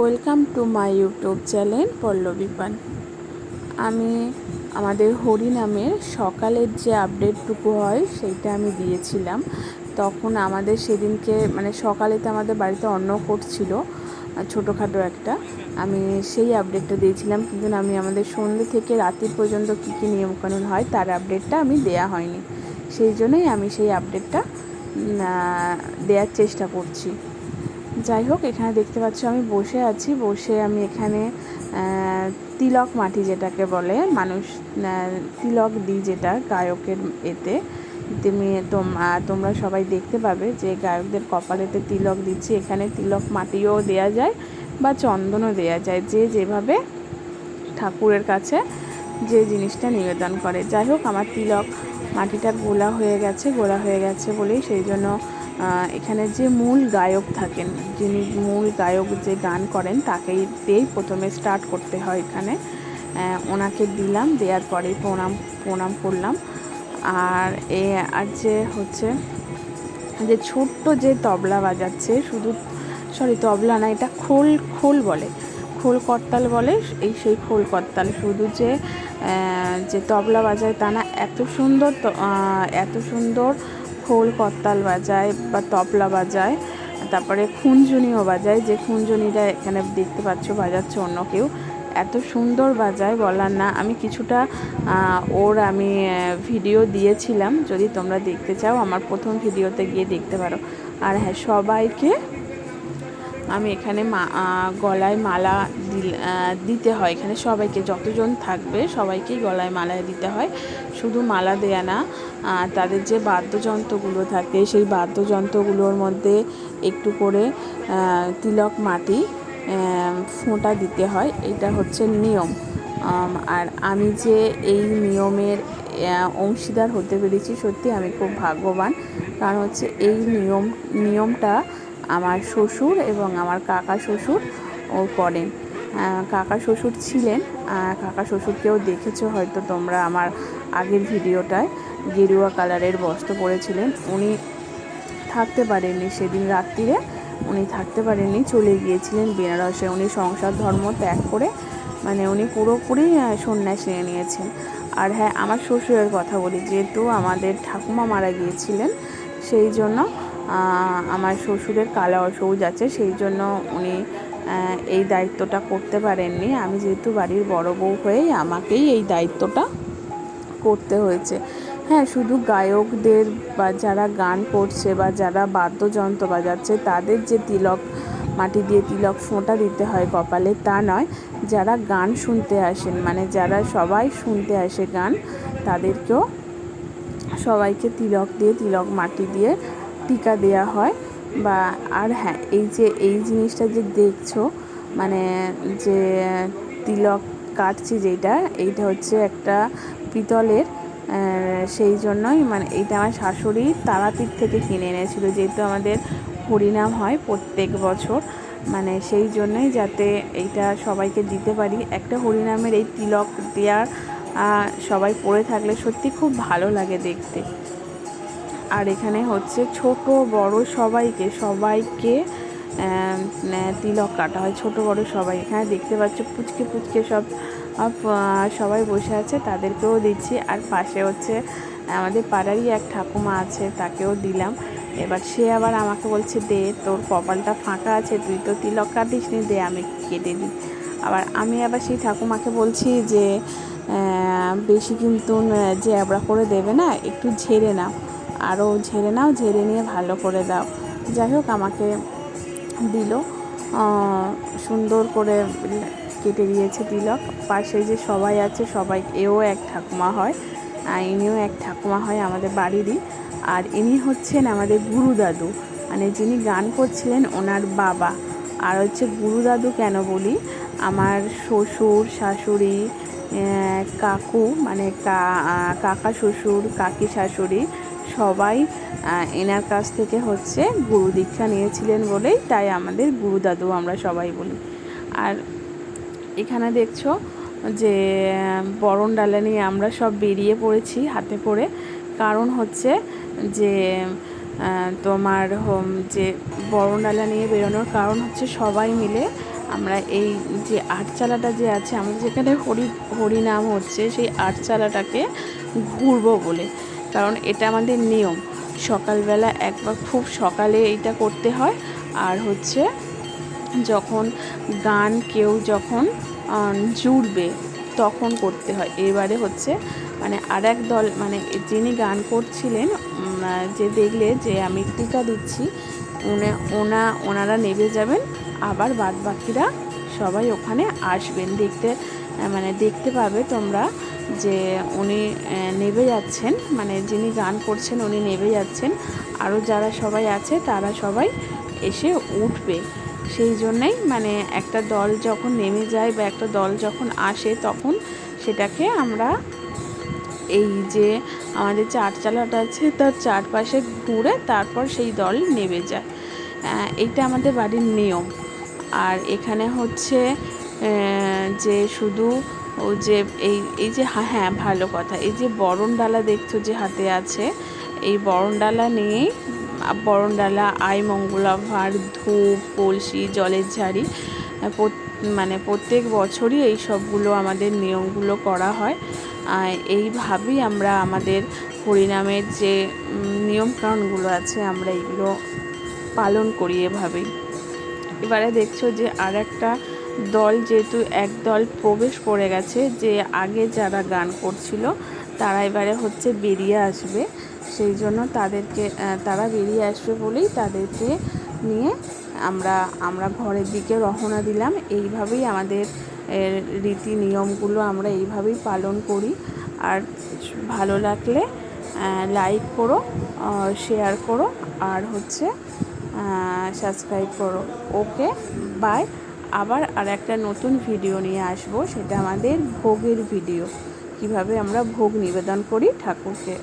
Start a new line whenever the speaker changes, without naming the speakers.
Welcome to my YouTube channel Pallabi Pan. আমি আমাদের হরিনামের সকালের যে আপডেটটুকু হয় সেইটা আমি দিয়েছিলাম। তখন আমাদের সেদিনকে মানে সকালেতে আমাদের বাড়িতে অন্ন করছিল ছোটোখাটো একটা। আমি সেই আপডেটটা দিয়েছিলাম, কিন্তু আমি আমাদের সন্ধ্যে থেকে রাত্রি পর্যন্ত কী কী নিয়মকানুন হয় তার আপডেটটা আমি দেয়া হয়নি। সেই জন্যই আমি সেই আপডেটটা দেওয়ার চেষ্টা করছি। যাই হোক এখানে দেখতে পাচ্ছ আমি বসে আছি। বসে আমি এখানে তিলক মাটি যেটাকে বলে, মানুষ তিলক দিই যেটা গায়কের এতে। তুমি তোমরা সবাই দেখতে পাবে যে গায়কদের কপালেতে তিলক দিচ্ছি। এখানে তিলক মাটিও দেয়া যায় বা চন্দনও দেয়া যায়। যে যেভাবে ঠাকুরের কাছে যে জিনিসটা নিবেদন করে। যাই হোক আমার তিলক মাটিটা গোলা হয়ে গেছে, গোলা হয়ে গেছে বলেই সেই জন্য এখানে যে মূল গায়ক থাকেন, যিনি মূল গায়ক যে গান করেন, তাকেই দিয়েই প্রথমে স্টার্ট করতে হয় এখানে। ওনাকে দিলাম, দেওয়ার পরেই প্রণাম প্রণাম করলাম। আর এ, আর যে হচ্ছে, যে ছোট্ট যে তবলা বাজাচ্ছে, শুধু সরি তবলা না, এটা খোল খোল বলে, খোল করতাল বলে, এই সেই খোল করতাল, শুধু যে যে তবলা বাজায় তা না, এত সুন্দর এত সুন্দর খোল করতাল বাজায় বা তবলা বাজায়, তারপরে খুঞ্জুনিও বাজায়, যে খুঞ্জুনিটা এখানে দেখতে পাচ্ছ বাজাচ্ছে অন্য কেউ, এত সুন্দর বাজায় বলার না, আমি কিছুটা ওর আমি ভিডিও দিয়েছিলাম, যদি তোমরা দেখতে চাও, আমার প্রথম ভিডিওতে গিয়ে দেখতে পারো। আর হ্যাঁ সবাইকে আমি এখানে মা গলায় মালা দিতে হয়। এখানে সবাইকে, যতজন থাকবে সবাইকেই গলায় মালায় দিতে হয়। শুধু মালা দেয়া না তাদের যে বাদ্যযন্ত্রগুলো থাকে, সেই বাদ্যযন্ত্রগুলোর মধ্যে একটু করে তিলক মাটি ফোঁটা দিতে হয়। এটা হচ্ছে নিয়ম। আর আমি যে এই নিয়মের অংশীদার হতে পেরেছি, সত্যি আমি খুব ভাগ্যবান। কারণ হচ্ছে এই নিয়ম, নিয়মটা আমার শ্বশুর এবং আমার কাকা শ্বশুর ও করেন কাকা শ্বশুর ছিলেন। কাকা শ্বশুরকেও দেখেছ হয়তো তোমরা আমার আগের ভিডিওটায়। গেরুয়া কালারের বস্ত্র পরেছিলেন। উনি থাকতে পারেননি সেদিন রাত্রিরে। উনি থাকতে পারেননি, চলে গিয়েছিলেন বেনারসে। উনি সংসার ধর্ম ত্যাগ করে মানে উনি পুরোপুরি সন্ন্যাস নিয়ে নিয়েছেন। আর হ্যাঁ আমার শ্বশুরের কথা বলি। যেহেতু আমাদের ঠাকুমা মারা গিয়েছিলেন, সেই জন্য আমার শ্বশুরের কালা অসৌজ আছে, সেই জন্য উনি এই দায়িত্বটা করতে পারেননি। আমি যেহেতু বাড়ির বড় বউ হয়েই আমাকেই এই দায়িত্বটা করতে হয়েছে। হ্যাঁ শুধু গায়কদের বা যারা গান করছে বা যারা বাদ্যযন্ত্র বাজাচ্ছে, তাদের যে তিলক মাটি দিয়ে তিলক ফোঁটা দিতে হয় কপালে, তা নয়। যারা গান শুনতে আসেন মানে যারা সবাই শুনতে আসে গান, তাদেরকেও সবাইকে তিলক দিয়ে, তিলক মাটি দিয়ে টিকা দেওয়া হয় বা আর হ্যাঁ এই যে, এই জিনিসটা যে দেখছ মানে যে তিলক কাটছি যেটা, এইটা হচ্ছে একটা পিতলের সেই জন্যই মানে এইটা আমার শাশুড়ি তারাপীঠ থেকে কিনে এনেছিল, যেহেতু আমাদের হরিনাম হয় প্রত্যেক বছর মানে সেই জন্যই যাতে এইটা সবাইকে দিতে পারি। একটা হরিনামের এই তিলক দেওয়ার সবাই পড়ে থাকলে সত্যি খুব ভালো লাগে দেখতে। আর এখানে হচ্ছে ছোট বড় সবাইকে সবাইকে তিলক কাটা হয়। ছোট বড় সবাই। এখানে দেখতে পাচ্ছ পুচকে পুচকে সব সবাই বসে আছে। তাদেরকেও দিচ্ছি। আর পাশে হচ্ছে আমাদের পাড়ারই এক ঠাকুমা আছে, তাকেও দিলাম। এবার সে আবার আমাকে বলছে, দে, তোর কপালটা ফাঁকা আছে, তুই তো তিলক কাটিস নি দে, আমি কেটে দিই। আবার আমি আবার সেই ঠাকুমাকে বলছি যে বেশি কিন্তু যে অ্যাবড়া করে দেবে না, একটু ঝেড়ে নাও। আরও ঝেড়ে নাও, ঝেড়ে নিয়ে ভালো করে দাও। যাই হোক, আমাকে দিল সুন্দর করে কেটে দিয়েছে তিলক। পাশে যে সবাই আছে, সবাই, এও এক ঠাকুমা হয় ইনিও এক ঠাকুমা হয় আমাদের বাড়িরই। আর ইনি হচ্ছেন আমাদের গুরু দাদু। মানে যিনি গান করছিলেন, ওনার বাবা। আর হচ্ছে গুরু দাদু কেন বলি? আমার শ্বশুর, শাশুড়ি কাকু মানে কাকা শ্বশুর, কাকি শাশুড়ি সবাই এনার কাছ থেকে হচ্ছে গুরু দীক্ষা নিয়েছিলেন বলেই তাই আমাদের গুরু দাদু আমরা সবাই বলি। আর এখানে দেখছ যে, বরণ ডালা নিয়ে আমরা সব বেরিয়ে পড়েছি হাতে করে কারণ হচ্ছে যে তোমার হোম যে বরণডালা নিয়ে বেরোনোর কারণ হচ্ছে সবাই মিলে আমরা এই যে আটচালাটা যে আছে, আমাদের যেখানে হরি হরিনাম হচ্ছে সেই আটচালাটাকে ঘুরবো বলে। কারণ এটা আমাদের নিয়ম। সকালবেলা একবার খুব সকালে এটা করতে হয়। আর হচ্ছে যখন গান কেউ যখন জুড়বে তখন করতে হয়। এবারে হচ্ছে মানে আর এক দল মানে যিনি গান করছিলেন যে দেখলে যে আমি টিকা দিচ্ছি, উনি, ওনা, ওনারা নেবে যাবেন। আবার বাদ বাকিরা সবাই ওখানে আসবেন। দেখতে মানে দেখতে পাবে তোমরা যে উনি নেবে যাচ্ছেন মানে যিনি গান করছেন উনি নেবে যাচ্ছেন। আরও যারা সবাই আছে তারা সবাই এসে উঠবে। সেই জন্যেই মানে একটা দল যখন নেমে যায় বা একটা দল যখন আসে তখন সেটাকে আমরা এই যে আমাদের চারচালাটা আছে তার চারপাশে ঘুরে তারপর সেই দল নেমে যায়। এইটা আমাদের বাড়ির নিয়ম। আর এখানে হচ্ছে যে শুধু ও যে এই এই যে হ্যাঁ ভালো কথা। এই যে বরণ ডালা দেখছ যে হাতে আছে, এই বরণ ডালা নিয়েই বরণ ডালা আই মঙ্গলা ভার ধূপ, কলসি, জলের ঝাড়ি মানে প্রত্যেক বছরই এই সবগুলো আমাদের নিয়মগুলো করা হয়। এইভাবেই আমরা আমাদের হরিনামের যে নিয়মকানুনগুলো আছে, আমরা এগুলো পালন করি এভাবেই। এবারে দেখছ যে আর একটা দল যেহেতু এক দল প্রবেশ করে গেছে, যে আগে যারা গান করছিল তারা এবারে হচ্ছে বেরিয়ে আসবে। সেই জন্য তাদেরকে তারা বেরিয়ে আসবে বলেই তাদেরকে নিয়ে আমরা আমরা ঘরের দিকে রওনা দিলাম। এইভাবেই আমাদের রীতি নিয়মগুলো আমরা এইভাবেই পালন করি। আর ভালো লাগলে লাইক করো শেয়ার করো, আর হচ্ছে সাবস্ক্রাইব করো। ওকে বাই আবার আর একটা নতুন ভিডিও নিয়ে আসব, সেটা আমাদের ভোগের ভিডিও কীভাবে আমরা ভোগ নিবেদন করি ঠাকুরকে।